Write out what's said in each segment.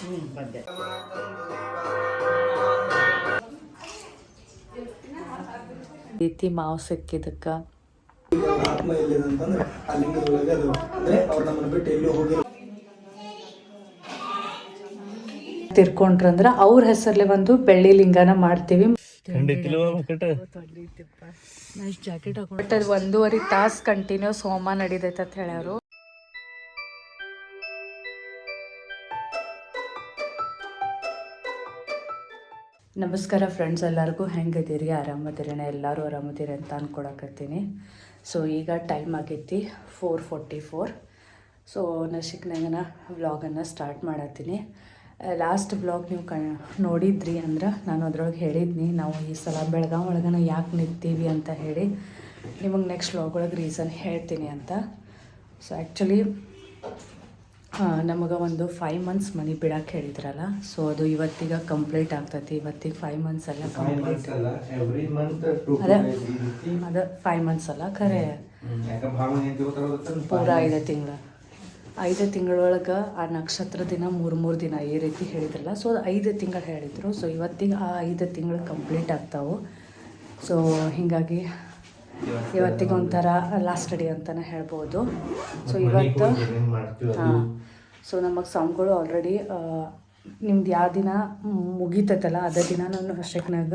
ಹ್ಞೂ ಬಂದೆ. ರೀತಿ ಮಾವು ಸಿಕ್ಕಿದಕ್ಕೆ. ಆತ್ಮ ಎಲ್ಲಿದಂತಂದ್ರೆ ಆ ಲಿಂಗದೊಳಗೆ ಅದು ಅಂದ್ರೆ ಅವ್ರು ನಮ್ಮನ್ನ ಬಿಟ್ಟು ಎಲ್ಲೂ ಹೋಗಿ ತಿರ್ಕೊಂಡ್ರಂದ್ರೆ ಅವ್ರ ಹೆಸರ್ಲೆ ಒಂದು ಬೆಳ್ಳಿ ಲಿಂಗನ ಮಾಡ್ತೀವಿ. ಜಾಕೆಟ್ ಬಟ್ ಅದು ಒಂದೂವರೆ ತಾಸ್ ಕಂಟಿನ್ಯೂಸ್ ಹೋಮ ನಡೀತೈತೆ ಅಂತ ಹೇಳ್ಯಾರು ನಮಸ್ಕಾರ ಫ್ರೆಂಡ್ಸ್ ಎಲ್ಲರಿಗೂ, ಹೆಂಗಿದ್ದೀರಿ? ಆರಾಮದಿರೇನ? ಎಲ್ಲರೂ ಆರಾಮದಿರಿ ಅಂತ ಅಂದ್ಕೊಡಕತ್ತೀನಿ ಸೊ ಈಗ ಟೈಮ್ ಆಗೈತಿ ಫೋರ್ ಫೋರ್ಟಿ ಫೋರ್ ಸೊ ನಶಿಕ್ನಾಗನ ವ್ಲಾಗನ್ನು ಸ್ಟಾರ್ಟ್ ಮಾಡತ್ತೀನಿ. ಲಾಸ್ಟ್ ವ್ಲಾಗ್ ನೀವು ಕ, ನೋಡಿದ್ರಿ ಅಂದ್ರೆ ನಾನು ಅದ್ರೊಳಗೆ ಹೇಳಿದ್ನಿ. ನಾವು ಈ ಸಲ ಬೆಳಗಾವಿ ಒಳಗನ ಯಾಕೆ ನಿಂತೀವಿ ಅಂತ ಹೇಳಿ ನಿಮಗೆ ನೆಕ್ಸ್ಟ್ ವ್ಲಾಗ್ ಒಳಗೆ ರೀಸನ್ ಹೇಳ್ತೀನಿ ಅಂತ. ಸೊ ಆ್ಯಕ್ಚುಲಿ ನಮಗೆ ಒಂದು ಫೈವ್ ಮಂತ್ಸ್ ಮನಿ ಬಿಡಕ್ಕೆ ಹೇಳಿದ್ರಲ್ಲ ಸೊ ಅದು ಇವತ್ತಿಗೆ ಕಂಪ್ಲೀಟ್ ಆಗ್ತೈತಿ. ಇವತ್ತಿಗೆ ಫೈವ್ ಮಂತ್ಸ್ ಎಲ್ಲ ಕಂಪ್ಲೀಟ್ ಅದೇ ಅದೇ ಫೈವ್ ಮಂತ್ಸ್ ಅಲ್ಲ ಖರೆ? ಪೂರ ಐದು ತಿಂಗಳು. ಐದು ತಿಂಗಳೊಳಗೆ ಆ ನಕ್ಷತ್ರ ದಿನ ಮೂರು ಮೂರು ದಿನ ಈ ರೀತಿ ಹೇಳಿದ್ರಲ್ಲ ಸೊ ಐದು ತಿಂಗಳು ಹೇಳಿದರು. ಸೊ ಇವತ್ತಿಗೆ ಆ ಐದು ತಿಂಗಳು ಕಂಪ್ಲೀಟ್ ಆಗ್ತಾವೆ. ಸೊ ಹೀಗಾಗಿ ಇವತ್ತಿಗೆ ಒಂಥರ ಲಾಸ್ಟ್ ಡೇ ಅಂತಲೇ ಹೇಳ್ಬೋದು ಸೊ ಇವತ್ತು? ಹಾಂ. ಸೊ ನಮಗೆ ಸಾಂಗ್ಗಳು ಆಲ್ರೆಡಿ ನಿಮ್ದು ಯಾವ ದಿನ ಮುಗೀತೈತಲ್ಲ ಅದೇ ದಿನ ನಾನು ಅಷ್ಟಕ್ನಾಗ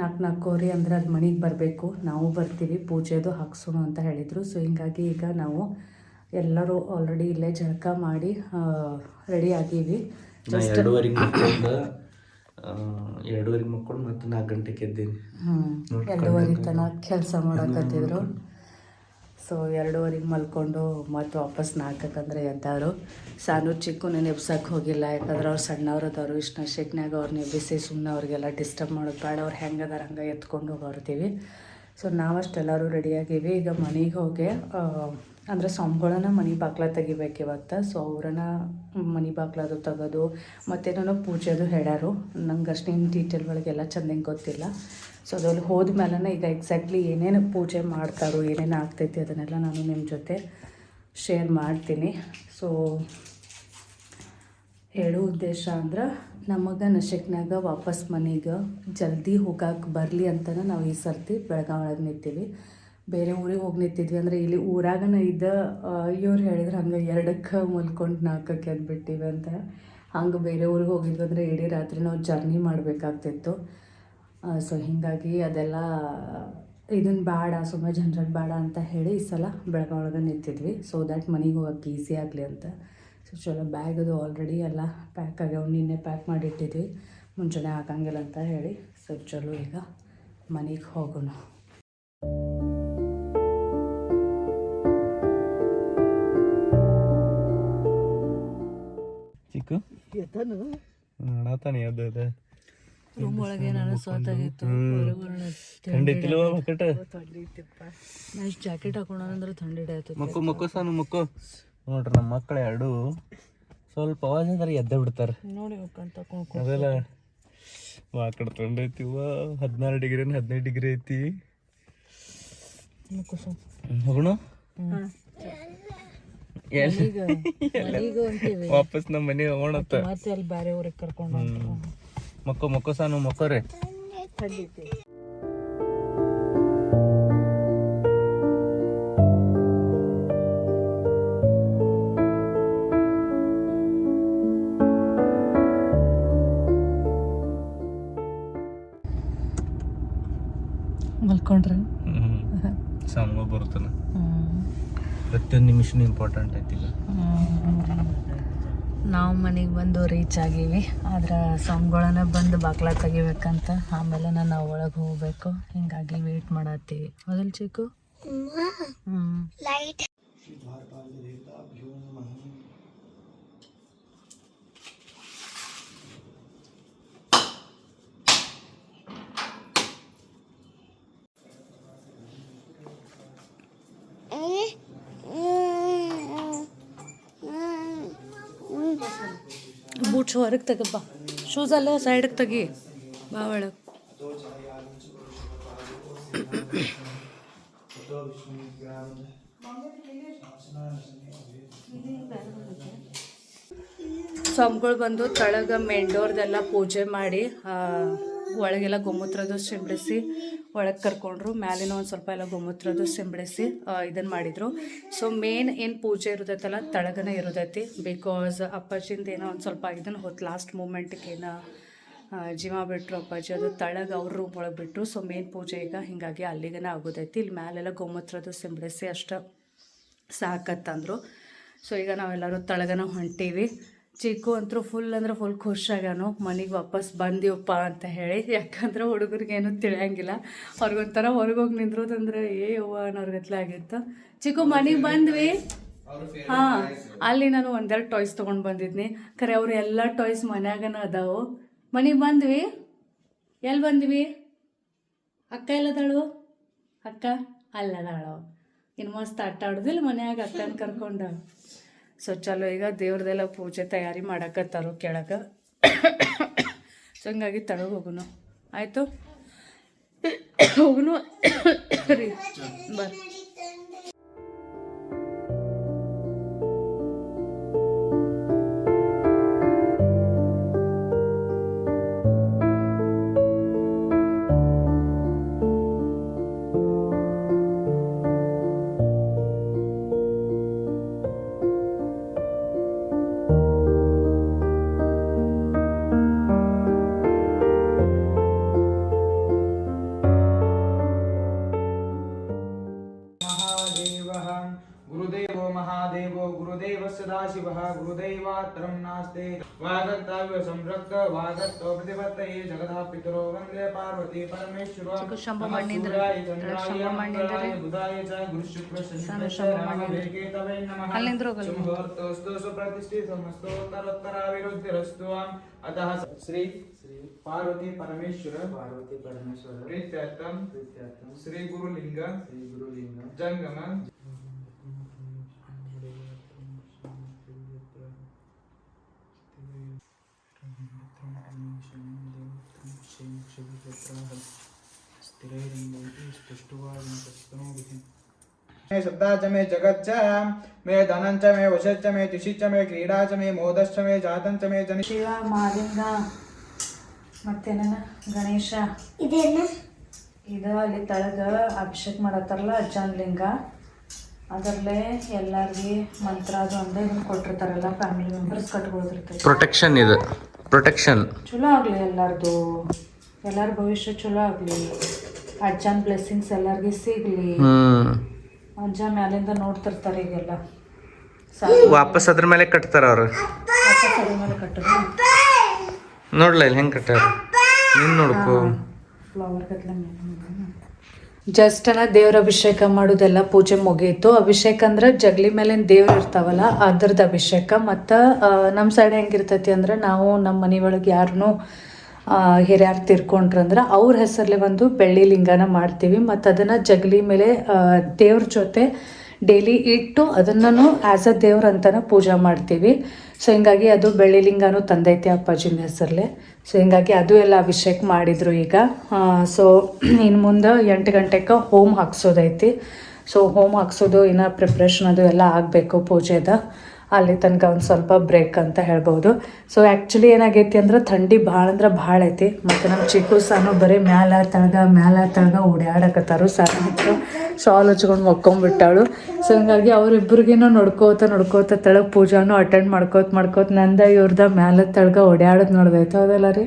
ನಾಲ್ಕು ನಾಲ್ಕೂವರೆ ಅಂದ್ರೆ ಅದು ಮನೆಗೆ ಬರಬೇಕು ನಾವು ಬರ್ತೀವಿ ಪೂಜೆದು ಹಾಕ್ಸೋಣ ಅಂತ ಹೇಳಿದರು. ಸೊ ಹಿಂಗಾಗಿ ಈಗ ನಾವು ಎಲ್ಲರೂ ಆಲ್ರೆಡಿ ಇಲ್ಲೇ ಜಳಕ ಮಾಡಿ ರೆಡಿ ಆಗೀವಿ ಎರಡೂವರೆ ಎರಡೂವರೆಗೆ ಎರಡೂವರೆಗೆ ಮಕ್ಕೊಂಡು ಮತ್ತೆ ನಾಲ್ಕು ಗಂಟೆಗೆ ಎದ್ದೀನಿ. ಹ್ಞೂ ಎರಡೂವರೆ ತನಕ ಕೆಲಸ ಮಾಡಕತ್ತಿದ್ರು. ಸೊ ಎರಡೂವರೆಗೆ ಮಲ್ಕೊಂಡು ಮತ್ತೆ ವಾಪಸ್ ನಾಲ್ಕಕ್ಕಂದ್ರೆ ಎದ್ದಾರು. ಸಾನು ಚಿಕ್ಕುನ ನೆಬ್ಸಕ್ಕೆ ಹೋಗಿಲ್ಲ, ಯಾಕಂದ್ರೆ ಅವ್ರು ಸಣ್ಣವ್ರು ಅದಾರು ಇಷ್ಟು ನಶೆಕ್ನಾಗ ಅವ್ರನ್ನ ಎಬ್ಬಿಸಿ ಸುಮ್ಮನೆ ಅವ್ರಿಗೆಲ್ಲ ಡಿಸ್ಟರ್ಬ್ ಮಾಡೋದು ಬೇಡ, ಅವ್ರು ಹೆಂಗೆ ಅದಾರ ಹಂಗೆ ಎತ್ಕೊಂಡು ಹೋಗ್ತೀವಿ ಸೊ ನಾವಷ್ಟೆಲ್ಲರೂ ರೆಡಿಯಾಗೀವಿ. ಈಗ ಮನೆಗೆ ಹೋಗಿ ಅಂದರೆ ಸೊಂಬಳನ ಮನೆ ಬಾಗ್ಲ ತೆಗಿಬೇಕು ಇವತ್ತು. ಸೊ ಅವ್ರನ್ನ ಮನೆ ಬಾಗ್ಲದು ತೆಗೋದು ಮತ್ತೇನೋ ಪೂಜೆದು ಹೇಳ್ಯಾರು ನಂಗೆ ಅಷ್ಟೇನು ಡೀಟೇಲ್ ಒಳಗೆಲ್ಲ ಚೆಂದಂಗೆ ಗೊತ್ತಿಲ್ಲ. ಸೊ ಅದ್ರಲ್ಲಿ ಹೋದ್ಮೇಲೆ ಈಗ ಎಕ್ಸಾಕ್ಟ್ಲಿ ಏನೇನು ಪೂಜೆ ಮಾಡ್ತಾರೋ, ಏನೇನು ಆಗ್ತೈತಿ ಅದನ್ನೆಲ್ಲ ನಾನು ನಿಮ್ಮ ಜೊತೆ ಶೇರ್ ಮಾಡ್ತೀನಿ. ಸೊ ಹೇಳೋ ಉದ್ದೇಶ ಅಂದ್ರೆ ನಮಗೆ ನಶಕ್ನಾಗ ವಾಪಸ್ ಮನೆಗೆ ಜಲ್ದಿ ಹೋಗಕ್ಕೆ ಬರಲಿ ಅಂತಲೇ ನಾವು ಈ ಸರ್ತಿ ಬೆಳಗಾವಿ ನಿಂತೀವಿ. ಬೇರೆ ಊರಿಗೆ ಹೋಗಿ ನಿಂತಿದ್ವಿ ಅಂದರೆ ಇಲ್ಲಿ ಊರಾಗನ ಇದ್ದ ಇವ್ರು ಹೇಳಿದ್ರೆ ಹಂಗೆ ಎರಡಕ್ಕೆ ಮಲ್ಕೊಂಡು ನಾಲ್ಕಕ್ಕೆ ಎದ್ಬಿಟ್ಟಿವಿ ಅಂತ. ಹಂಗೆ ಬೇರೆ ಊರಿಗೆ ಹೋಗಿದ್ವಿ ಅಂದರೆ ಇಡೀ ರಾತ್ರಿ ನಾವು ಜರ್ನಿ ಮಾಡಬೇಕಾಗ್ತಿತ್ತು. ಸೊ ಹೀಗಾಗಿ ಅದೆಲ್ಲ ಇದನ್ನ ಬೇಡ ಸುಮ್ಮನೆ ಜನರಲ್ ಬೇಡ ಅಂತ ಹೇಳಿ ಈ ಸಲ ಬೆಳಗಾವಿ ಒಳಗೆ ನಿಂತಿದ್ವಿ. ಸೊ ದ್ಯಾಟ್ ಮನೆಗೆ ಹೋಗಕ್ಕೆ ಈಸಿ ಆಗಲಿ ಅಂತ. ಸೊ ಚಲೋ ಬ್ಯಾಗ್ ಅದು ಆಲ್ರೆಡಿ ಎಲ್ಲ ಪ್ಯಾಕ್ ಆಗ್ಯಾವ. ನಿನ್ನೆ ಪ್ಯಾಕ್ ಮಾಡಿಟ್ಟಿದ್ವಿ. ಮುಂಚೆನೇ ಹಾಕಂಗಿಲ್ಲ ಅಂತ ಹೇಳಿ. ಸೊ ಚಲೋ ಈಗ ಮನೆಗೆ ಹೋಗೋಣ. ಅದು ಅದು. ರೂಮ್ ಒಳಗೆ ನಾನು ಸೋತಾಗಿತ್ತು ಖಂಡಿತಿಲ್ವ ಮಕ್ಕಟ ನಾ ಇಷ್ಟು ಜಾಕೆಟ್ ಹಾಕೊಂಡ್ರೆ ಥಂಡಿ ಆಯ್ತು ಮಕ್ಕು ಮಕ್ಕು ಸಾನು ಮಕ್ಕು. ನೋಡ್ರಿ ನಮ್ಮ ಮಕ್ಕಳು ಎರಡು. ಸ್ವಲ್ಪ ಅವಾಜ್ ಅಂದ್ರೆ ಎದ್ದ ಬಿಡ್ತಾರೆ. ನೋಡಿ ಅದೆಲ್ಲ. ವಾ ಕಡೆ ತೊಂಡೈತಿ ವಾ. ಹದಿನಾರು ಡಿಗ್ರಿ ಹದಿನೈದು ಡಿಗ್ರಿ ಐತಿ. ಕುಸು ಹೋಗೋಣ ವಾಪಸ್ ನಮ್ಮ ಮನೆ ಹೋಗೋಣತ್ತ ಮತ್ತೆ ಅಲ್ಲಿ ಬೇರೆ ಊರಿಗೆ ಕರ್ಕೊಂಡು ಮಕ್ಕೋ ಮಕ್ಕೋ ಸಾನು ಮಕ್ಕೋರೆ ಮಲ್ಕೊಂಡ್ರೆ? ಸಾಂಗ್ ಬರುತ್ತಾನ ಪ್ರತಿಯೊಂದು ನಿಮಿಷನೂ ಇಂಪಾರ್ಟೆಂಟ್ ಐತಿ ಈಗ. ನಾವು ಮನೆಗೆ ಬಂದು ರೀಚ್ ಆಗೀವಿ. ಆದ್ರೆ ಸ್ವಾಮಿಗಳನ್ನ ಬಂದು ಬಾಗ್ಲ ತೆಗಿಬೇಕಂತ ಆಮೇಲೆ ನಾನು ಒಳಗೆ ಹೋಗ್ಬೇಕು. ಹಿಂಗಾಗಿ ವೇಟ್ ಮಾಡತ್ತೀವಿ. ಮೊದಲು ಚಿಕ್ಕು ಹ್ಞೂ ಬೂಟ್ಸ್ ಹೊರಗೆ ತೆಗಪ್ಪ ಶೂಸ್ ಅಲ್ಲ, ಸೈಡಿಗೆ ತೆಗಿ. ಬಾ ಒಳಗೆ. ಸ್ವಾಮಿಗಳು ಬಂದು ತಳಗ ಮೆಂಡೋರ್ದೆಲ್ಲ ಪೂಜೆ ಮಾಡಿ ಒಳಗೆಲ್ಲ ಗೋಮೂತ್ರದ್ದು ಸಿಂಬಡಿಸಿ ಒಳಗೆ ಕರ್ಕೊಂಡ್ರು. ಮ್ಯಾಲಿನ ಒಂದು ಸ್ವಲ್ಪ ಎಲ್ಲ ಗೋಮೂತ್ರದ್ದು ಸಿಂಬಡಿಸಿ ಇದನ್ನು ಮಾಡಿದರು. ಸೊ ಮೇನ್ ಏನು ಪೂಜೆ ಇರುತ್ತೈತಲ್ಲ, ತಳಗನೇ ಇರೋದೈತಿ ಬಿಕಾಸ್ ಅಪ್ಪಾಜಿಂದ ಏನೋ ಒಂದು ಸ್ವಲ್ಪ ಇದನ್ನು ಹೊತ್ತು ಲಾಸ್ಟ್ ಮೂಮೆಂಟ್ಗೆ ಏನೋ ಜೀವ ಬಿಟ್ಟರು ಅಪ್ಪಾಜಿ. ಅದು ತಳಗ ಅವ್ರ ರೂಮ್ ಒಳಗೆ ಬಿಟ್ಟರು ಸೊ ಮೇನ್ ಪೂಜೆ ಈಗ ಹಿಂಗಾಗಿ ಅಲ್ಲಿಗೇನೆ ಆಗೋದೈತಿ. ಇಲ್ಲಿ ಮ್ಯಾಲೆಲ್ಲ ಗೋಮೂತ್ರದ್ದು ಸಿಂಬಡಿಸಿ ಅಷ್ಟು ಸಾಕತ್ತಂದರು ಸೊ ಈಗ ನಾವೆಲ್ಲರೂ ತಳಗನ ಹೊಂಟೀವಿ. ಚಿಕ್ಕು ಅಂತೂ ಫುಲ್ ಅಂದ್ರೆ ಫುಲ್ ಖುಷಿಯಾಗನು ಮನೆಗೆ ವಾಪಸ್ ಬಂದೀವಪ್ಪ ಅಂತ ಹೇಳಿ. ಯಾಕಂದ್ರೆ ಹುಡುಗರಿಗೇನು ತಿಳಿಯಂಗಿಲ್ಲ. ಅವ್ರಿಗೊಂಥರ ಹೊರಗೋಗಿ ನಿಂದ್ರೋದಂದ್ರೆ, ಏ ಯವ್ವ ಅನ್ನೋರ್ಗತ್ಲೆ ಆಗಿತ್ತು. ಚಿಕ್ಕು ಮನೆಗೆ ಬಂದ್ವಿ. ಹಾಂ, ಅಲ್ಲಿ ನಾನು ಒಂದೆರಡು ಟಾಯ್ಸ್ ತೊಗೊಂಡು ಬಂದಿದ್ನಿ. ಖರೆ ಅವ್ರು ಎಲ್ಲ ಟಾಯ್ಸ್ ಮನ್ಯಾಗನ ಅದಾವು. ಮನೆಗೆ ಬಂದ್ವಿ. ಎಲ್ಲಿ ಬಂದ್ವಿ? ಅಕ್ಕ ಎಲ್ಲದಾಳು? ಅಕ್ಕ ಅಲ್ಲದಾಳು. ಇನ್ನು ಮಸ್ತ್ ಆಟ ಆಡೋದಿಲ್ಲ ಮನ್ಯಾಗ ಅಕ್ಕನ ಕರ್ಕೊಂಡು. ಸೊ ಚಲೋ, ಈಗ ದೇವ್ರದೆಲ್ಲ ಪೂಜೆ ತಯಾರಿ ಮಾಡಕತ್ತಾರು ಕೆಳಗೆ. ಸೊ ಹಂಗಾಗಿ ತಳಗೆ ಹೋಗುನು. ಆಯಿತು? ಹೋಗುನು? ರೀ ಬರ್ರಿ गुरुदैवात्रं नास्ते वागत्ताव्य संरक्त वागत्तो प्रतिपत्तये जगतः पितरो वन्दे पार्वती परमेश्वर सूर्याय चन्द्राय बुधाय च गुरुशुक्रशनिकेतवै नमः शुम्भोर्तोऽस्तु सुप्रतिष्ठि समस्तोत्तरोत्तराविरुद्धिरस्तु अतः श्री श्री पार्वती परमेश्वर पार्वती परमेश्वर प्रीत्यर्थं प्रीत्यर्थं श्री गुरुलिंग श्री गुरुलिंग जंगम शब्दा च मे जगत् च मे धनं च मे वशं च मे तिषि च मे क्रीडा च मे मोदश्च मे जातं च मे जनि ಶಿವ ಮಾಲಿಂಗ ಮತ್ತೇನ ಗಣೇಶ ಇದೇನು ಇದು ಅಲ್ಲಿ ತಳಗ ಅಭಿಷೇಕ ಮಾಡತ್ತಾರಲ್ಲ ಅಜ್ಜನ್ ಲಿಂಗ ಅದರಲ್ಲೇ ಎಲ್ಲಾರ್ಗಿ ಮಂತ್ರ ಅದು ಅಂದ ಇದನ್ನ ಕೊಟ್ಟಿರ್ತಾರಲ್ಲ ಫ್ಯಾಮಿಲಿ ಮೆಂಬರ್ಸ್ ಕಟ್ಕೊಳ್ತಿರ್ತೈತಿ ಪ್ರೊಟೆಕ್ಷನ್ ಇದು ಪ್ರೊಟೆಕ್ಷನ್ ಚಲೋ ಆಗಲಿ ಎಲ್ಲರದು. ಎಲ್ಲರ ಭವಿಷ್ಯ ಚಲೋ ಆಗಲಿ. ಅಜ್ಜನ್ ಬ್ಲೆಸ್ಸಿಂಗ್ಸ್ ಎಲ್ಲರಿಗೆ ಸಿಗಲಿ. ಅಜ್ಜ ಮ್ಯಾಲಿಂದ ನೋಡ್ತಿರ್ತಾರೆ ಈಗೆಲ್ಲ. ವಾಪಸ್ ಅದ್ರ ಮೇಲೆ ಕಟ್ತಾರ ಅವ್ರು. ಅದ್ರ ಮೇಲೆ ಕಟ್ಟೋದು. ನೋಡ್ಲ ಇಲ್ಲಿ ಹೆಂಗ್ ಕಟ್ಟಾರ ನೀನ್ ನೋಡ್ಕೋ. ಫ್ಲವರ್ ಕತ್ಲ ಜಸ್ಟ್ ಅನ್ನ ದೇವ್ರ ಅಭಿಷೇಕ ಮಾಡೋದೆಲ್ಲ ಪೂಜೆ ಮುಗೀತು ಅಭಿಷೇಕ ಅಂದ್ರೆ ಜಗಲಿ ಮೇಲಿನ ದೇವ್ರು ಇರ್ತಾವಲ್ಲ ಅದ್ರದ್ದು ಅಭಿಷೇಕ. ಮತ್ತು ನಮ್ಮ ಸೈಡ್ ಹೆಂಗಿರ್ತೈತಿ ಅಂದ್ರೆ ನಾವು ನಮ್ಮ ಮನೆ ಒಳಗೆ ಯಾರನ್ನೂ ಹಿರಿಯರು ತೀರ್ಕೊಂಡ್ರಂದ್ರೆ ಅವ್ರ ಹೆಸರಲ್ಲಿ ಒಂದು ಬೆಳ್ಳಿ ಲಿಂಗನ ಮಾಡ್ತೀವಿ. ಮತ್ತು ಅದನ್ನು ಜಗಲಿ ಮೇಲೆ ದೇವ್ರ ಜೊತೆ ಡೈಲಿ ಇಟ್ಟು ಅದನ್ನು ಆ್ಯಸ್ ಅ ದೇವ್ರ ಅಂತಲೇ ಪೂಜೆ ಮಾಡ್ತೀವಿ. ಸೊ ಹಿಂಗಾಗಿ ಅದು ಬೆಳ್ಳಿಲಿಂಗನೂ ತಂದೈತೆ ಅಪ್ಪಾಜಿನ ಹೆಸರಲ್ಲೇ. ಸೊ ಹಿಂಗಾಗಿ ಅದು ಎಲ್ಲ ಅಭಿಷೇಕ ಮಾಡಿದರು ಈಗ. ಸೊ ಇನ್ನು ಮುಂದೆ ಎಂಟು ಗಂಟೆಗೆ ಹೋಮ್ ಹಾಕ್ಸೋದೈತಿ. ಸೊ ಹೋಮ್ ಹಾಕ್ಸೋದು, ಇನ್ನು ಪ್ರಿಪ್ರೇಷನ್ ಅದು ಎಲ್ಲ ಆಗಬೇಕು ಪೂಜೆದ. ಅಲ್ಲಿ ತನಕ ಒಂದು ಸ್ವಲ್ಪ ಬ್ರೇಕ್ ಅಂತ ಹೇಳ್ಬೋದು. ಸೊ ಆ್ಯಕ್ಚುಲಿ ಏನಾಗೈತಿ ಅಂದ್ರೆ ಥಂಡಿ ಭಾಳ ಅಂದ್ರೆ ಭಾಳ ಐತಿ. ಮತ್ತು ನಮ್ಮ ಚಿಕ್ಕು ಸಾನು ಬರೀ ಮ್ಯಾಲ ತಳಗ ಮ್ಯಾಲ ತಳಗ ಓಡಾಡಕತ್ತಾರು ಸಾರ್ ಹತ್ರ ಶಾಲ್ ಹಚ್ಕೊಂಡು ಮಕ್ಕೊಂಬಿಟ್ಟಾಳು ಸೊ ಹಂಗಾಗಿ ಅವ್ರಿಬ್ರಿಗೇನೋ ನೋಡ್ಕೋತ ನೋಡ್ಕೋತ ತಳಗ ಪೂಜಾನು ಅಟೆಂಡ್ ಮಾಡ್ಕೋತ ಮಾಡ್ಕೋತ ನಂದ ಇವ್ರದ ಮ್ಯಾಲ ತಳಗ ಓಡಾಡೋದು ನೋಡ್ದೈತೆ ಹೌದಲ್ಲ ರೀ?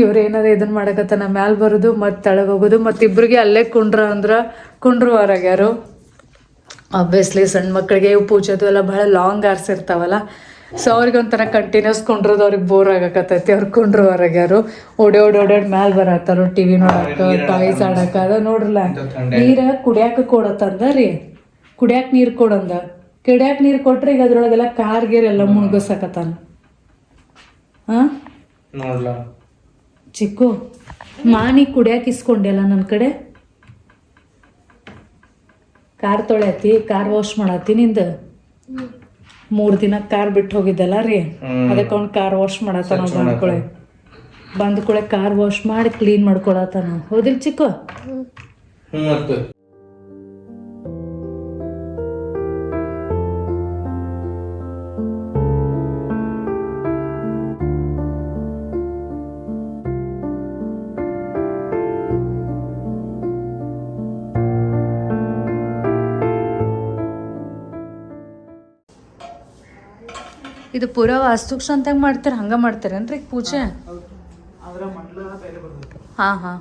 ಇವ್ರು ಏನಾರ ಇದನ್ನ ಮಾಡಕತ್ತಾನ? ಮ್ಯಾಲ ಬರೋದು ಮತ್ತು ತಳಗ ಹೋಗೋದು. ಮತ್ತು ಇಬ್ರಿಗೆ ಅಲ್ಲೇ ಕುಂಡ್ರ ಅಂದ್ರೆ ಕುಂಡ್ರು ಹೊರಗ್ಯಾರು ಆಬ್ವಿಯಸ್ಲಿ ಸಣ್ಣ ಮಕ್ಕಳಿಗೆ ಪೂಜೆ ಪೂಜೆದು ಎಲ್ಲ ಭಾಳ ಲಾಂಗ್ ಆರ್ಸ್ ಇರ್ತಾವಲ್ಲ. ಸೊ ಅವ್ರಿಗೆ ಒಂಥರ ಕಂಟಿನ್ಯೂಸ್ ಕುಂಡ್ರದು ಅವ್ರಿಗೆ ಬೋರ್ ಆಗಕತ್ತೈತಿ. ಅವ್ರು ಕುಂಡ್ರು ಹೊರಗ್ಯಾರು ಓಡಿ ಓಡಿ ಓಡಾಡಿ ಮ್ಯಾಲ ಬರತ್ತಾರು ಟಿ ವಿ ನೋಡಕ್ಕ ಟಾಯ್ಸ್ ಆಡಕ್ಕ ಅದ ನೋಡ್ರಲ್ಲ. ನೀರ ಕುಡಿಯಾಕ ಕೊಡತ್ತಂದ ರೀ. ಕುಡಿಯಾಕ ನೀರು ಕೊಡಂದ ಕುಡಿಯಾಕ ನೀರು ಕೊಟ್ರೆ ಈಗ ಅದ್ರೊಳಗೆಲ್ಲ ಕಾರ್ ಗೀರ್ ಎಲ್ಲ ಮುಳುಗಸಕತ್ತಾನ ಹಾಂ ಚಿಕ್ಕು ಮಾಣಿ ಕುಡಿಯಾಕ ಇಸ್ಕೊಂಡೆಲ್ಲ ನನ್ನ ಕಡೆ? ಕಾರ್ ತೊಳ್ಯಾತಿ ಕಾರ್ ವಾಶ್ ಮಾಡತ್ತಿ ನಿಂದ? ಮೂರ್ ದಿನ ಕಾರ್ ಬಿಟ್ಟು ಹೋಗಿದ್ದಲ್ಲ ರೀ? ಅದಕ್ಕೆ ಅವ್ನು ಕಾರ್ ವಾಶ್ ಮಾಡತ್ತಾನ ಬಂದ ಕೂಳೆ ಬಂದ ಕೂಳೆ ಕಾರ್ ವಾಶ್ ಮಾಡಿ ಕ್ಲೀನ್ ಮಾಡ್ಕೊಳತ್ತಾನ. ಹೌದಿಲ್ ಚಿಕ್ಕು? ಇದು ಪೂರ ವಾಸ್ತುಕ್ಷ ಅಂತಂಗೆ ಮಾಡ್ತಾರೆ ಹಂಗೆ ಮಾಡ್ತಾರೇನ್ರಿ ಪೂಜೆ? ಹಾಂ ಹಾಂ.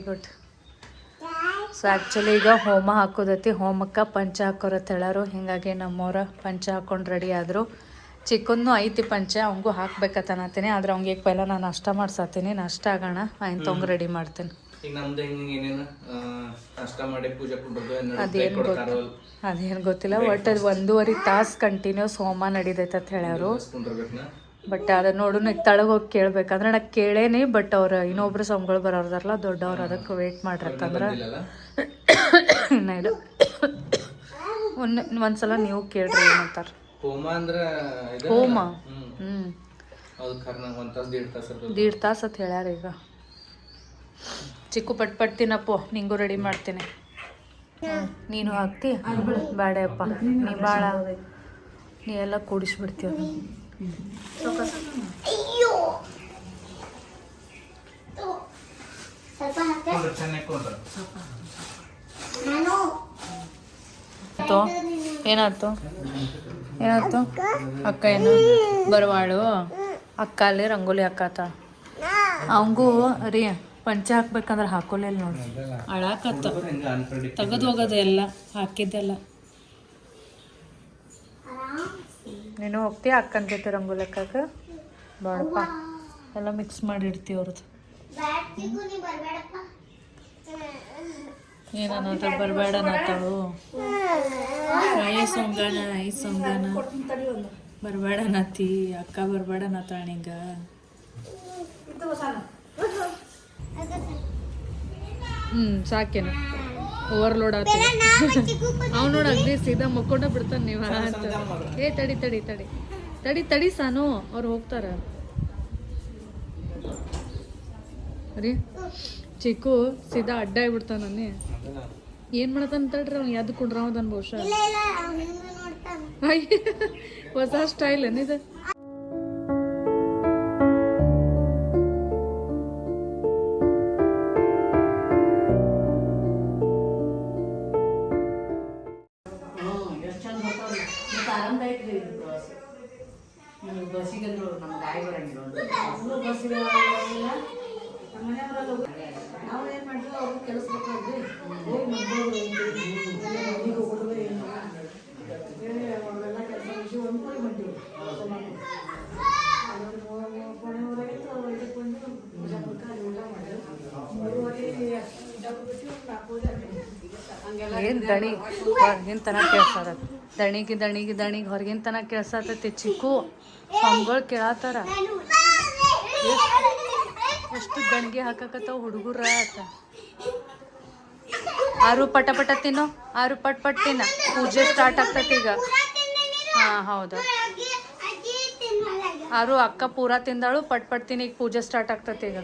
ವೆರಿ ಗುಡ್ ಸೊ ಆ್ಯಕ್ಚುಲಿ ಈಗ ಹೋಮ ಹಾಕೋದೈತಿ. ಹೋಮಕ್ಕೆ ಪಂಚ ಹಾಕೋರ ಹೇಳಾರು ಹಿಂಗಾಗಿ ನಮ್ಮವ್ರ ಪಂಚ ಹಾಕೊಂಡು ರೆಡಿ ಆದರು. ಚಿಕ್ಕನ್ನು ಐತಿ ಪಂಚ ಅವಂಗೂ ಹಾಕ್ಬೇಕತ್ತನತ್ತೀನಿ ಆದ್ರೆ ಅವ್ನಿಗೆ ಈಗ ಪೈಲ ನಾನು ನಾಷ್ಟ ಮಾಡ್ಸತ್ತೀನಿ. ನಾಷ್ಟ ಆಗೋಣ. ಆಯ್ತು ಅವ್ಗೆ ರೆಡಿ ಮಾಡ್ತೀನಿ. ಅದೇನು ಗೊತ್ತು ಅದೇನು ಗೊತ್ತಿಲ್ಲ. ಒಟ್ಟು ಅದು ಒಂದೂವರೆ ತಾಸು ಕಂಟಿನ್ಯೂಸ್ ಹೋಮ ನಡೀತೈತೆ ಅಂತ ಹೇಳ್ಯಾರು ಬಟ್ ಅದನ್ನ ನೋಡು ಈಗ ತಳಗೆ ಹೋಗಿ ಕೇಳ್ಬೇಕಂದ್ರೆ ನಾ ಕೇಳೇನಿ ಬಟ್ ಅವ್ರು ಇನ್ನೊಬ್ರು ಸ್ವಾಮಿಗಳು ಬರೋರ್ದಾರಲ್ಲ ದೊಡ್ಡವ್ರು ಅದಕ್ಕೆ ವೇಟ್ ಮಾಡ್ರತ್ತಂದ್ರೆ. ಒಂದ್ಸಲ ನೀವು ಕೇಳ್ರಿ ಏನಂತಾರ. ಹೋಮ ಹ್ಞೂ ದೇಡ್ ತಾಸ್ ಅಂತ ಹೇಳ್ಯಾರ ಈಗ. ಚಿಕ್ಕು ಪಟ್ ಪಟ್ ತಿನ್ನಪ್ಪು ನಿಂಗೂ ರೆಡಿ ಮಾಡ್ತೀನಿ. ನೀನು ಹಾಕ್ತಿ? ಬೇಡಪ್ಪ ನೀ ಭಾಳ ನೀ ಎಲ್ಲ ಕೂಡಿಸ್ಬಿಡ್ತೀವ ಆಯ್ತು. ಏನಾಯ್ತು? ಏನಾಯ್ತು? ಅಕ್ಕ. ಏನು ಬರವಾಳು? ಅಕ್ಕ ಅಲ್ಲಿ ರಂಗೋಲಿ ಹಾಕಾತ. ಅವಂಗೂ ರೀ ಪಂಚ ಹಾಕ್ಬೇಕಂದ್ರೆ ಹಾಕೋಲಿಲ್ಲ ನೋಡಿ. ಅಳಾಕತ್ತ. ತೆಗೆದು ಹೋಗೋದು ಎಲ್ಲ ಹಾಕಿದ್ದೆಲ್ಲ. ನೀನು ಹೋಗ್ತೀಯ ಅಕ್ಕನ ಜೊತೆ ರಂಗೋಲಿ ಹಾಕಕ್ಕೆ ಬಾಡಪ್ಪ. ಎಲ್ಲ ಮಿಕ್ಸ್ ಮಾಡಿ ಇಡ್ತೀವಿ ಅವ್ರದ್ದು ಏನನ್ನತ ಬರಬೇಡ ನಾತಾಳು. ಐ ಸೊಂಗನ ಐ ಸೊಂಗಣ ಬರಬೇಡ ನಾತಿ, ಅಕ್ಕ ಬರಬೇಡ ನಾತಾಳ ನಿಂಗ. ಹ್ಮ್, ಸಾಕೇನು. ಓವರ್ಲೋಡ್ ಆಗ್ತದೆ ಅವ್ನು ನೋಡ ಅಗ್ದಿ ಸೀದಾ ಮಕ್ಕೊಂಡ ಬಿಡ್ತಾನೆ ನೀವು. ಅಂತ ಏ ತಡಿ ತಡಿ ತಡಿ. ತಡಿ ತಡಿ ಸಾನು. ಅವ್ರು ಹೋಗ್ತಾರ. ರೀ ಚಿಕ್ಕು ಸೀದಾ ಅಡ್ಡ ಆಗ್ಬಿಡ್ತಾನೆ ಏನ್ ಮಾಡತಾನ ತಡ್ರಿ ಅವ್ನು? ಯಾವ್ದು ಕುಂಡ್ರಾವದನ್ ಬಹುಶಃ ಹೊಸ ಸ್ಟೈಲ್ ಏನಿದೆ? ದಣಿ ಹೊರಗಿನ ತನಕ ಕೇಳ್ಸದ. ದಣಿಗೆ ದಣಿಗೆ ದಣಿಗೆ ಹೊರಗಿನ ತನ ಕೇಳ್ಸಾತೈತಿ ಚಿಕ್ಕು. ಸ್ವಾಮಿಗಳು ಕೇಳತ್ತಾರ ಎಷ್ಟು ದಣಿಗೆ ಹಾಕಕತ್ತಾವ ಹುಡುಗರ ಆತ. ಆರು ಪಟ ಪಟ ತಿನ್ನು, ಆರು ಪಟ್ ಪಟ್ ತಿನ್ನ. ಪೂಜೆ ಸ್ಟಾರ್ಟ್ ಆಗ್ತೈತಿ ಈಗ. ಹಾ, ಹೌದಾ. ಆರು ಅಕ್ಕ ಪೂರ ತಿಂದಾಳು, ಪಟ್ ಪಟ್ ತಿನ್ನ, ಈಗ ಪೂಜೆ ಸ್ಟಾರ್ಟ್ ಆಗ್ತೈತಿ ಈಗ.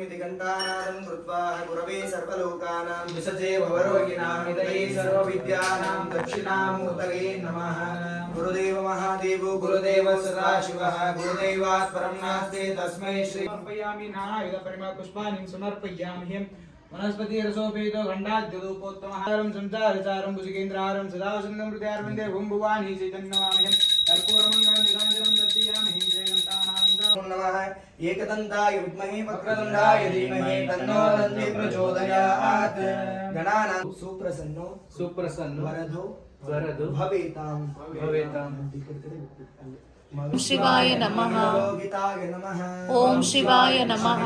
इति घण्टानादं कृत्वा गुरवे सर्वलोकानां विसजे भवरोगिणां हृदये सर्वविद्यानां दक्षिणामूर्तये नमः गुरुदेव महादेवो गुरुदेव सदाशिवः गुरुदेवात् परं नास्ति तस्मै श्री समर्पयामि नानाविधपरिमलपुष्पाणि समर्पयामि वनस्पतिरसोपेतो खण्डाद्यदूपोत्तमहारं संसारचारं भुजगेन्द्रहारं सदा वसन्तं हृदयारविन्दे भुम्भुवानि चैतन्यमामह्यं कर्पूरमण्डलं निरञ्जनं दर्शयामि जयगन्तानां नमः। एकदन्ताय विद्महे वक्रतुण्डाय धीमहि तन्नो दन्ते प्रचोदयात्। गणानां सुप्रसन्नो सुप्रसन्नो वरदो वरदो भवेतां। भवेतां। ಶಿವಾಯ ನಮಃ. ಓಂ ಶಿವಾಯ ನಮಃ.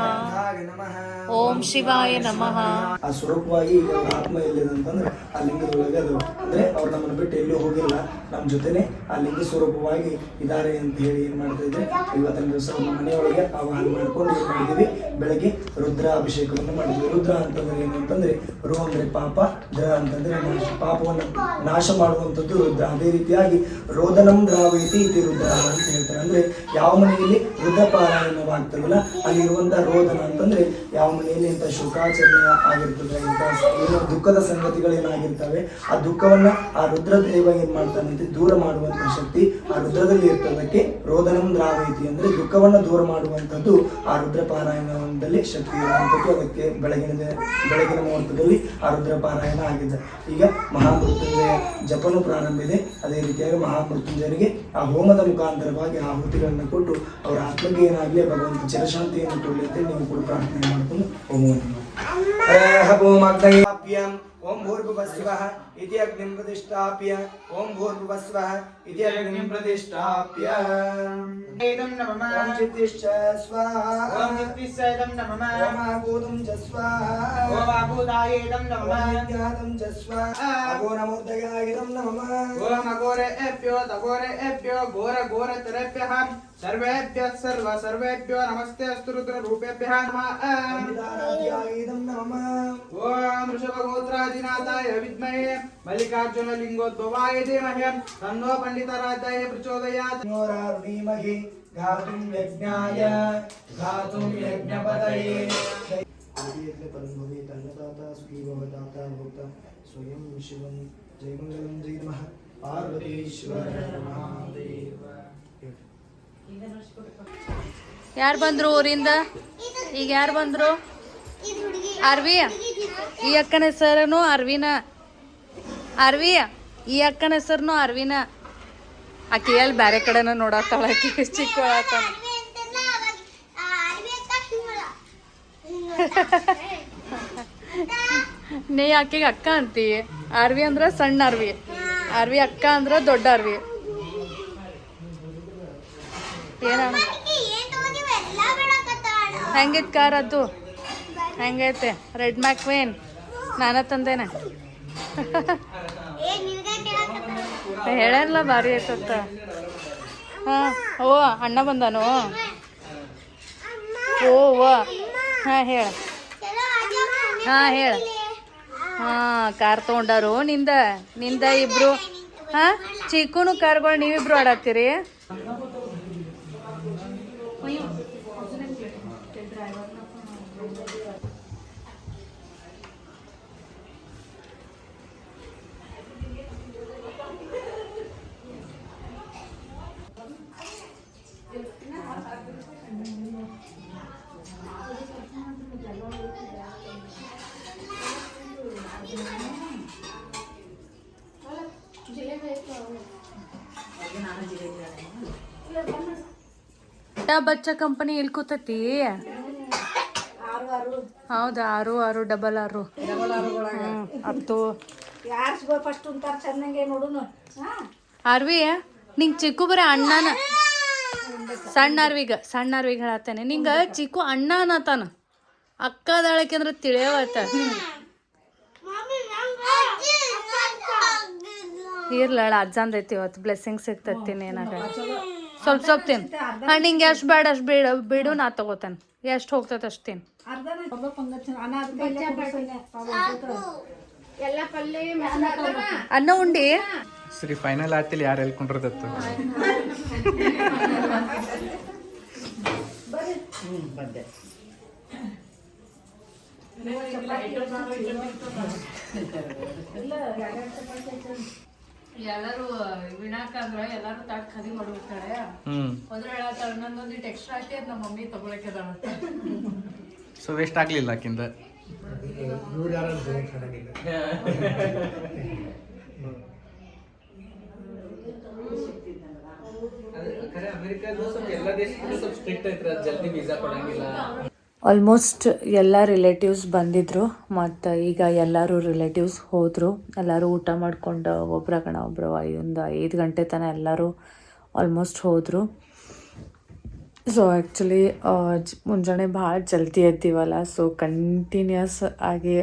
ಓಂ ಶಿವಾಯ ನಮಃ. ಆ ಸ್ವರೂಪವಾಗಿ ಅವ್ರ ಆತ್ಮ ಎಲ್ಲಿದೆ ಅಂತಂದ್ರೆ ಆ ಲಿಂಗದೊಳಗೆ ಅದು. ಅಂದ್ರೆ ಅವ್ರು ನಮ್ಮನ್ನು ಬಿಟ್ಟು ಎಲ್ಲೂ ಹೋಗಿಲ್ಲ. ನಮ್ಮ ಜೊತೆನೆ ಆ ಲಿಂಗ ಸ್ವರೂಪವಾಗಿ ಇದ್ದಾರೆ ಅಂತ ಹೇಳಿ ಏನ್ ಮಾಡ್ತಾ ಇದ್ರೆ ಇವತ್ತಿನ ದಿವಸ ನಮ್ಮ ಮನೆಯೊಳಗೆ ಆವಾಹನ ಮಾಡ್ಕೊಂಡು ಏನ್ ಮಾಡಿದೀವಿ ಬೆಳಗ್ಗೆ ರುದ್ರ ಅಭಿಷೇಕವನ್ನು ಮಾಡಿದ್ವಿ ರುದ್ರ ಅಂತಂದ್ರೆ ಏನು ಅಂತಂದ್ರೆ ರು ಅಂದ್ರೆ ಪಾಪ ದ್ರ ಅಂತಂದ್ರೆ ಪಾಪವನ್ನು ನಾಶ ಮಾಡುವಂಥದ್ದು ರುದ್ರ. ಅದೇ ರೀತಿಯಾಗಿ ರೋದನಂ ದ್ರಾವಯತಿ ಇತಿ ರುದ್ರ ಅಂತ ಹೇಳ್ತಾರೆ ಅಂದರೆ ಯಾವ ಮನೆಯಲ್ಲಿ ರುದ್ರ ಪಾರಾಯಣವಾಗ್ತದಲ್ಲ ಅಲ್ಲಿರುವಂಥ ರೋದನ ಅಂತಂದ್ರೆ ಯಾವ ಮನೆಯಲ್ಲಿ ಇಂಥ ಶೋಕಾಚರಣೆ ಆಗಿರ್ತದೆ ಇಂಥ ಏನೋ ದುಃಖದ ಸಂಗತಿಗಳೇನಾಗಿರ್ತವೆ, ಆ ದುಃಖವನ್ನ ಆ ರುದ್ರದೇವ ಏನ್ ಮಾಡ್ತಾನಂತೆ ದೂರ ಮಾಡುವಂಥ ಶಕ್ತಿ ಆ ರುದ್ರದಲ್ಲಿ ಇರ್ತದಕ್ಕೆ ರೋದನಂ ದ್ರಾವಯತಿ ಅಂದರೆ ದುಃಖವನ್ನ ದೂರ ಮಾಡುವಂಥದ್ದು ಆ ರುದ್ರ ಪಾರಾಯಣದಲ್ಲಿ ಶಕ್ತಿ ಇರುವಂಥದ್ದು ಅದಕ್ಕೆ ಬೆಳಗಿನ ಬೆಳಗಿನ ಮುಹೂರ್ತದಲ್ಲಿ ಆ ರುದ್ರ ಪಾರಾಯಣ ಆಗಿದೆ ಈಗ ಮಹಾಮೃತ್ಯುಂಜಯ ಜಪನು ಪ್ರಾರಂಭ ಇದೆ. ಅದೇ ರೀತಿಯಾಗಿ ಮಹಾಮೃತ್ಯುಂಜಯರಿಗೆ ಆ ಹೋಮದ ಮುಖಾಂತರವಾಗಿ ಆಹುತಿಗಳನ್ನು ಕೊಟ್ಟು ಅವರ ಆತ್ಮಕ್ಕೆ ಏನಾಗಲಿ ಭಗವಂತ ಚಿರಶಾಂತಿಯನ್ನು ಕೊಡಲಿ ಅಂತ ನೀವು ಕೂಡ ಪ್ರಾರ್ಥನೆ ಮಾಡ್ಕೊಂಡು ಹೋಮವನ್ನು ఓం భూర్భువస్వ ఇది అగ్నిం ప్రతిష్టాప్య. ఓం భూర్భువస్వ ఇది అగ్నిం ప్రతిష్టాప్య. ఏదం నమమ ఓం చిత్తిశ్చ స్వాహ. ఓం చిత్తిశ్చ ఏదం నమమ ఓం ఆకూతం చ స్వాహ. ఓం ఆకూతాయ ఏదం నమమ జ్ఞాతం చ స్వాహ. అఘోర మూర్ధగాగిదం నమమ ఓం అఘోరే सर्व सर्वेभ्यो नमस्ते अस्तु रुद्र नमः ओम ವಿದ್ಮಹೇ ಮಲ್ಲಿಕಾರ್ಜುನ ಲಿಂಗೋದ್ಭವಾಯ ಧೀಮಹಿ ತನ್ನೋ ಪಂಡಿತರಾಜಾಯ ಪ್ರಚೋದಯಾತ್ ಧೀಮಹಿ ಘಾತುಂ ಯಜ್ಞಾಯ ಘಾತುಂ ಯಜ್ಞಪತಯೇ ಆದಿಯಜ್ಞ ಪರಮಭವಿ ತನ್ನದಾತ ಸುಖೀಭವದಾತ ಭೋಕ್ತ ಸ್ವಯಂ ಶಿವಂ ಜಯಮಂಗಲಂ ಜೈ ನಮಃ ಪಾರ್ವತೀಶ್ವರ ಮಹಾದೇವ ಯಾರು ಬಂದ್ರು ಊರಿಂದ ಈಗ ಯಾರು ಬಂದ್ರು ಅರ್ವಿ, ಈ ಅಕ್ಕನ ಹೆಸರನು ಅರ್ವಿನ. ಅರ್ವಿ, ಈ ಅಕ್ಕನ ಹೆಸರನು ಅರ್ವಿನ. ಆಕಿ ಅಲ್ಲಿ ಬೇರೆ ಕಡೆನ ನೋಡತ್ತಾಳ ಆಕಿ ಚಿಕ್ಕ ನೀ ಆಕಿಗೆ ಅಕ್ಕ ಅಂತಿ? ಅರ್ವಿ ಅಂದ್ರ ಸಣ್ಣ ಅರ್ವಿ. ಅರ್ವಿ ಅಕ್ಕ ಅಂದ್ರ ದೊಡ್ಡ ಅರ್ವಿ. ಏನ? ಹೆಂಗಿತ್ ಕಾರ್ ಅದು? ಹೆಂಗೈತೆ? ರೆಡ್ ಮ್ಯಾಕ್ ವೇನ್ ನಾನ ತಂದೇನೆ. ಹೇಳಲ್ಲ ಭಾರಿ ಐತತ್ತ ಹಾ ಓ ಅಣ್ಣ ಬಂದಾನು? ಓ ಓ ಹಾ ಹೇಳ. ಹಾ ಹೇಳ. ಹಾ ಕಾರ್ ತಗೊಂಡಾರು ನಿಂದ ನಿಂದ ಇಬ್ರು. ಹಾ ಚಿಕ್ಕುನು ಕಾರ್ಗಳು ನೀವಿಬ್ರು ಆಡತ್ತೀರಿ ಬಚ್ಚ ಕಂಪನಿ ಎಲ್ಲಿ ಕೂತತಿ? ಹೌದಾ, ಆರು ಆರು ಡಬಲ್ ಆರು. ಹತ್ತು. ಅರ್ವಿ, ನಿಂಗ್ ಚಿಕ್ಕು ಬರ ಅಣ್ಣನ ಸಣ್ಣ ಅರ್ವಿಗ ಸಣ್ಣ ಅರ್ವಿಗ ಹೇಳತ್ತೇನೆ. ನಿಂಗ ಚಿಕ್ಕು ಅಣ್ಣ ಅನ್ನತಾನ ಅಕ್ಕ ಅಂದ್ರೆ ತಿಳಿಯವತ್ತ ಇರ್ಲಾಳ ಅಜ್ಜಂದೈತಿ ಇವತ್ತು. ಬ್ಲೆಸ್ಸಿಂಗ್ ಸಿಗ್ತತ್ತೀನಿ ಏನಾಗ ಸ್ವಲ್ಪ ಸ್ವಲ್ಪ ತಿನ್. ನಿಂಗೆ ಎಷ್ಟು ಬೇಡ ಅಷ್ಟು ಬಿಡು ಬಿಡು ನಾ ತಗೋತೇನೆ. ಎಷ್ಟು ಹೋಗ್ತೈತೆ ಅಷ್ಟು ತಿನ್. ಅನ್ನ ಉಂಡಿ? ಸರಿ ಫೈನಲ್ ಆತಿಲ್ಲ ಯಾರು ಎಲ್ಕೊಂಡಿರ್ತತ್ತು ಎಲ್ಲರೂ ವಿನಾಕಂದ್ರ ಎಲ್ಲಾರು ತಾಟ್ ಖರೀದಿ ಮಾಡ್ಬಿಡ್ತಾಳೆ ಹ್ಮ್. ಹೋದ್ರೆ ಹೇಳತ್ತಾಳ ನಂದೊಂದಿಟ್ಟು ಎಕ್ಸ್ಟ್ರಾ ಹಾಕಿ ಅದ್ ನಮ್ಮ ಮಮ್ಮಿ ತಗೊಳಕ್ಕೆ ಸೊ ವೇಸ್ಟ್ ಆಗ್ಲಿಲ್ಲ ಆಕಿಂದ? ಎಲ್ಲ ದೇಶದಲ್ಲೂ ಸ್ವಲ್ಪ ಸ್ಟ್ರಿಕ್ಟ್ ಐತ್ರ ಜಲ್ದಿ ವೀಸಾ ಕೊಡಂಗಿಲ್ಲ. ಆಲ್ಮೋಸ್ಟ್ ಎಲ್ಲ ರಿಲೇಟಿವ್ಸ್ ಬಂದಿದ್ರು, ಮತ್ತು ಈಗ ಎಲ್ಲರೂ ರಿಲೇಟಿವ್ಸ್ ಹೋದರು. ಎಲ್ಲರೂ ಊಟ ಮಾಡಿಕೊಂಡು ಒಬ್ರ ಕಣ ಒಬ್ಬರು ಒಂದು ಐದು ಗಂಟೆ ತನಕ ಎಲ್ಲರೂ ಆಲ್ಮೋಸ್ಟ್ ಹೋದರು. ಸೊ ಆ್ಯಕ್ಚುಲಿ ಮುಂಜಾನೆ ಭಾಳ ಜಲ್ದಿ ಎದ್ದೀವಲ್ಲ ಸೊ ಕಂಟಿನ್ಯೂಸ್ ಆಗಿ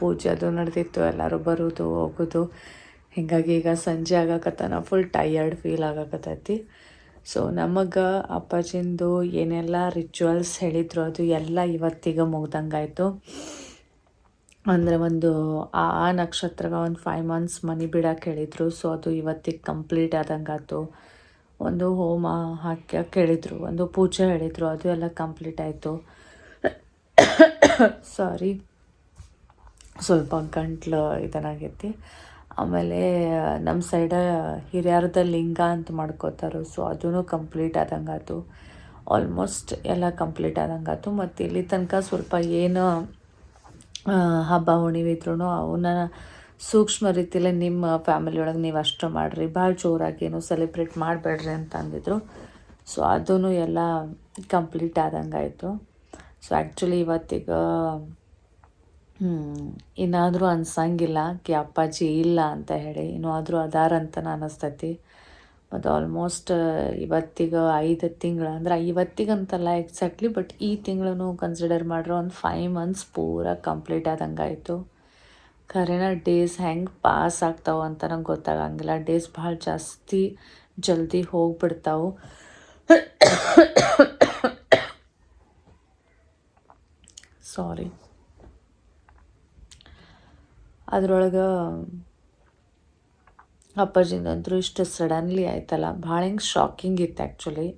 ಪೂಜೆ ಅದು ನಡೆದಿತ್ತು, ಎಲ್ಲರೂ ಬರೋದು, ಹೋಗೋದು. ಹೀಗಾಗಿ ಈಗ ಸಂಜೆ ಆಗಕತ್ತಾನ ಫುಲ್ ಟೈಯರ್ಡ್ ಫೀಲ್ ಆಗಕತ್ತೈತಿ. ಸೊ ನಮಗೆ ಅಪ್ಪಾಜಿಂದು ಏನೆಲ್ಲ ರಿಚುವಲ್ಸ್ ಹೇಳಿದ್ರು ಅದು ಎಲ್ಲ ಇವತ್ತಿಗೆ ಮುಗ್ದಂಗಾಯಿತು. ಅಂದರೆ ಒಂದು ಆ ಆ ನಕ್ಷತ್ರಗ ಒಂದು ಫೈವ್ ಮಂತ್ಸ್ ಮನಿ ಬಿಡಕ್ಕೆ ಹೇಳಿದರು. ಸೊ ಅದು ಇವತ್ತಿಗೆ ಕಂಪ್ಲೀಟ್ ಆದಂಗಾಯ್ತು. ಒಂದು ಹೋಮ ಹಾಕ್ಯಕ್ಕೆ ಹೇಳಿದರು ಒಂದು ಪೂಜೆ ಹೇಳಿದರು. ಅದು ಎಲ್ಲ ಕಂಪ್ಲೀಟ್ ಆಯಿತು. ಸಾರಿ ಸ್ವಲ್ಪ ಗಂಟ್ಲು ಇದನ್ನಾಗೈತಿ ಆಮೇಲೆ ನಮ್ಮ ಸೈಡ ಹಿರಿಯರದ ಲಿಂಗ ಅಂತ ಮಾಡ್ಕೋತಾರೆ. ಸೊ ಅದೂ ಕಂಪ್ಲೀಟ್ ಆದಂಗಾಯಿತು ಆಲ್ಮೋಸ್ಟ್ ಎಲ್ಲ ಕಂಪ್ಲೀಟ್ ಆದಂಗಾಯಿತು ಮತ್ತು ಇಲ್ಲಿ ತನಕ ಸ್ವಲ್ಪ ಏನು ಹಬ್ಬ ಹುಣಿವಿದ್ರು ಅವನ್ನ ಸೂಕ್ಷ್ಮ ರೀತಿಯಲ್ಲಿ ನಿಮ್ಮ ಫ್ಯಾಮಿಲಿ ಒಳಗೆ ನೀವು ಅಷ್ಟು ಮಾಡಿರಿ. ಭಾಳ ಜೋರಾಗಿ ಏನು ಸೆಲೆಬ್ರೇಟ್ ಮಾಡಬೇಡ್ರಿ ಅಂತ ಅಂದಿದ್ರು. ಸೊ ಅದೂ ಎಲ್ಲ ಕಂಪ್ಲೀಟ್ ಆದಂಗಾಯಿತು ಸೊ ಆ್ಯಕ್ಚುಲಿ ಇವತ್ತೀಗ ಏನಾದರೂ ಅನ್ಸಂಗಿಲ್ಲ ಕಿ ಅಪ್ಪಾಜಿ ಇಲ್ಲ ಅಂತ ಹೇಳಿ. ಇನ್ನೂ ಆದರೂ ಅದಾರ ಅಂತ ಅನ್ನಿಸ್ತೈತಿ ಮತ್ತು ಆಲ್ಮೋಸ್ಟ್ ಇವತ್ತಿಗೆ ಐದು ತಿಂಗಳು. ಅಂದ್ರೆ ಇವತ್ತಿಗಂತಲ್ಲ ಎಕ್ಸಾಕ್ಟ್ಲಿ ಬಟ್ ಈ ತಿಂಗಳು ಕನ್ಸಿಡರ್ ಮಾಡ್ರೆ ಒಂದು ಫೈವ್ ಮಂತ್ಸ್ ಪೂರ ಕಂಪ್ಲೀಟ್ ಆದಂಗೆ ಆಯಿತು. ಖರೇನ ಡೇಸ್ ಹೆಂಗೆ ಪಾಸ್ ಆಗ್ತಾವ ಅಂತ ನಂಗೆ ಗೊತ್ತಾಗಂಗಿಲ್ಲ. ಡೇಸ್ ಭಾಳ ಜಾಸ್ತಿ ಜಲ್ದಿ ಹೋಗ್ಬಿಡ್ತಾವೆ. ಸಾರಿ ಅದ್ರೊಳಗೆ ಅಪ್ಪಾಜಿಂದಂತೂ ಇಷ್ಟು ಸಡನ್ಲಿ ಆಯ್ತಲ್ಲ. ಭಾಳ ಹಿಂಗೆ ಶಾಕಿಂಗ್ ಇತ್ತು ಆ್ಯಕ್ಚುಲಿ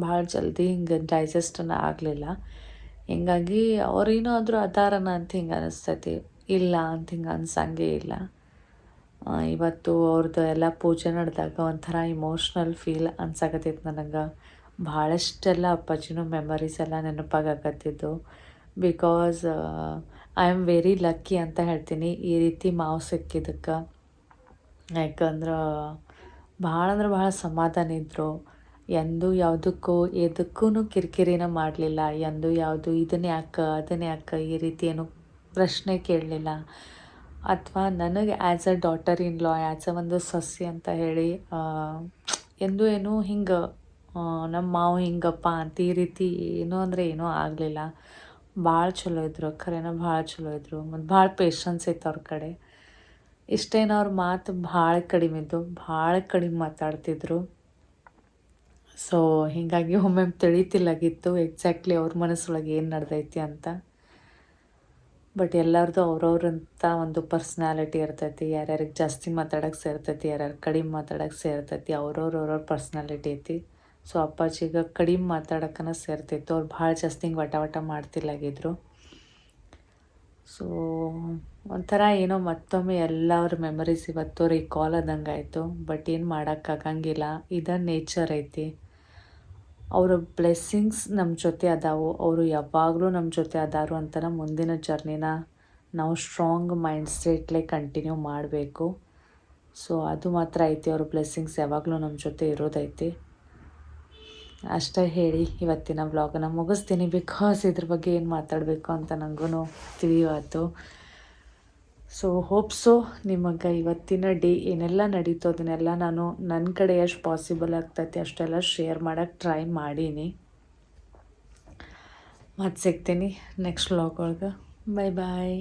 ಭಾಳ ಜಲ್ದಿ ಹಿಂಗೆ ಡೈಜೆಸ್ಟನ್ನು ಆಗಲಿಲ್ಲ. ಹಿಂಗಾಗಿ ಅವ್ರೇನಾದರೂ ಅದಾರನ ಅಂತ ಹಿಂಗೆ ಅನಿಸ್ತೈತಿ. ಇಲ್ಲ ಅಂತ ಹಿಂಗೆ ಅನ್ಸಂಗೆ ಇಲ್ಲ. ಇವತ್ತು ಅವ್ರದ್ದು ಎಲ್ಲ ಪೂಜೆ ನಡೆದಾಗ ಒಂಥರ ಇಮೋಷ್ನಲ್ ಫೀಲ್ ಅನ್ಸಕತ್ತೈತೆ ನನಗೆ. ಭಾಳಷ್ಟೆಲ್ಲ ಅಪ್ಪಾಜಿನೂ ಮೆಮರೀಸ್ ಎಲ್ಲ ನೆನಪಾಗಕತ್ತಿದ್ದು. Because I am very lucky ಅಂತ ಹೇಳ್ತೀನಿ. ಈ ರೀತಿ ಮಾವು ಸಿಕ್ಕಿದ್ದಕ್ಕೆ. ಯಾಕಂದ್ರೆ, ಭಾಳ ಅಂದ್ರೆ ಭಾಳ ಸಮಾಧಾನ ಇದ್ದರು ಎಂದೂ ಯಾವುದಕ್ಕೂ ಎದಕ್ಕೂ ಕಿರಿಕಿರಿನ ಮಾಡಲಿಲ್ಲ. ಎಂದು ಯಾವುದು ಇದನ್ನ ಯಾಕೆ ಅದನ್ನ ಯಾಕೆ, ಈ ರೀತಿ ಏನು ಪ್ರಶ್ನೆ ಕೇಳಲಿಲ್ಲ. ಅಥವಾ ನನಗೆ as a daughter in law as a ಒಂದು ಸೊಸೆ ಅಂತ ಹೇಳಿ ಎಂದು ಏನು ಹಿಂಗೆ ನಮ್ಮ ಮಾವು ಹಿಂಗಪ್ಪ ಅಂತ ಈ ರೀತಿ ಏನು ಅಂದರೆ ಏನೂ ಆಗಲಿಲ್ಲ. ಭಾಳ ಚಲೋ ಇದ್ರು ಖರೇನ ಭಾಳ ಚಲೋ ಇದ್ರು, ಮತ್ತು ಭಾಳ ಪೇಷನ್ಸ್ ಐತೆ ಅವ್ರ ಕಡೆ. ಇಷ್ಟೇನು ಅವ್ರ ಮಾತು ಭಾಳ ಕಡಿಮೆ ಇದ್ದು, ಭಾಳ ಕಡಿಮೆ ಮಾತಾಡ್ತಿದ್ರು. ಸೊ ಹೀಗಾಗಿ ಒಮ್ಮೆ ತಿಳಿತಿಲ್ಲಾಗಿತ್ತು ಎಕ್ಸಾಕ್ಟ್ಲಿ ಅವ್ರ ಮನಸ್ಸೊಳಗೆ ಏನು ನಡೆದೈತಿ ಅಂತ. ಬಟ್ ಎಲ್ಲರದು ಅವ್ರವ್ರಂಥ ಒಂದು ಪರ್ಸ್ನಾಲಿಟಿ ಇರ್ತೈತಿ, ಯಾರ್ಯಾರಿಗೆ ಜಾಸ್ತಿ ಮಾತಾಡೋಕೆ ಸೇರ್ತೈತಿ, ಯಾರ್ಯಾರು ಕಡಿಮೆ ಮಾತಾಡೋಕೆ ಸೇರ್ತೈತಿ, ಅವ್ರವ್ರ ಅವ್ರವ್ರ ಪರ್ಸ್ನಾಲಿಟಿ ಐತಿ. ಸೊ ಅಪ್ಪಾಜಿಗೆ ಕಡಿಮೆ ಮಾತಾಡೋಕ್ಕನ ಸೇರ್ತಿತ್ತು. ಅವ್ರು ಭಾಳ ಜಾಸ್ತಿ ಹಿಂಗೆ ವಟ ವಟ ಮಾಡ್ತಿಲ್ಲಾಗಿದ್ರು ಸೊ ಒಂಥರ ಏನೋ ಮತ್ತೊಮ್ಮೆ ಎಲ್ಲ ಅವ್ರ ಮೆಮರೀಸ್ ಇವತ್ತು ರೀಕಾಲ್ ಆದಂಗೆ ಆಯಿತು ಬಟ್ ಏನು ಮಾಡೋಕ್ಕಾಗಂಗಿಲ್ಲ. ಇದ ನೇಚರ್ ಐತಿ. ಅವರ ಬ್ಲೆಸ್ಸಿಂಗ್ಸ್ ನಮ್ಮ ಜೊತೆ ಅದಾವು. ಅವರು ಯಾವಾಗಲೂ ನಮ್ಮ ಜೊತೆ ಅದಾರು ಅಂತ ಮುಂದಿನ ಜರ್ನಿನ ನಾವು ಸ್ಟ್ರಾಂಗ್ ಮೈಂಡ್ ಸೆಟ್ಲೆ ಕಂಟಿನ್ಯೂ ಮಾಡಬೇಕು. ಸೊ ಅದು ಮಾತ್ರ ಐತಿ. ಅವ್ರ ಬ್ಲೆಸ್ಸಿಂಗ್ಸ್ ಯಾವಾಗಲೂ ನಮ್ಮ ಜೊತೆ ಇರೋದೈತಿ. ಅಷ್ಟೇ ಹೇಳಿ ಇವತ್ತಿನ ವ್ಲಾಗನ್ನು ಮುಗಿಸ್ತೀನಿ ಬಿಕಾಸ್ ಇದ್ರ ಬಗ್ಗೆ ಏನು ಮಾತಾಡಬೇಕು ಅಂತ ನನಗೂ ತಿಳಿಯುವಾತು ಸೊ ಹೋಪ್ಸು ನಿಮಗೆ ಇವತ್ತಿನ ಡೇ ಏನೆಲ್ಲ ನಡೀತು ಅದನ್ನೆಲ್ಲ ನಾನು ನನ್ನ ಕಡೆ ಎಷ್ಟು ಪಾಸಿಬಲ್ ಆಗ್ತೈತಿ ಅಷ್ಟೆಲ್ಲ ಶೇರ್ ಮಾಡೋಕ್ಕೆ ಟ್ರೈ ಮಾಡೀನಿ. ಮತ್ತು ಸಿಗ್ತೀನಿ ನೆಕ್ಸ್ಟ್ ವ್ಲಾಗ್ ಒಳಗೆ. ಬಾಯ್ ಬಾಯ್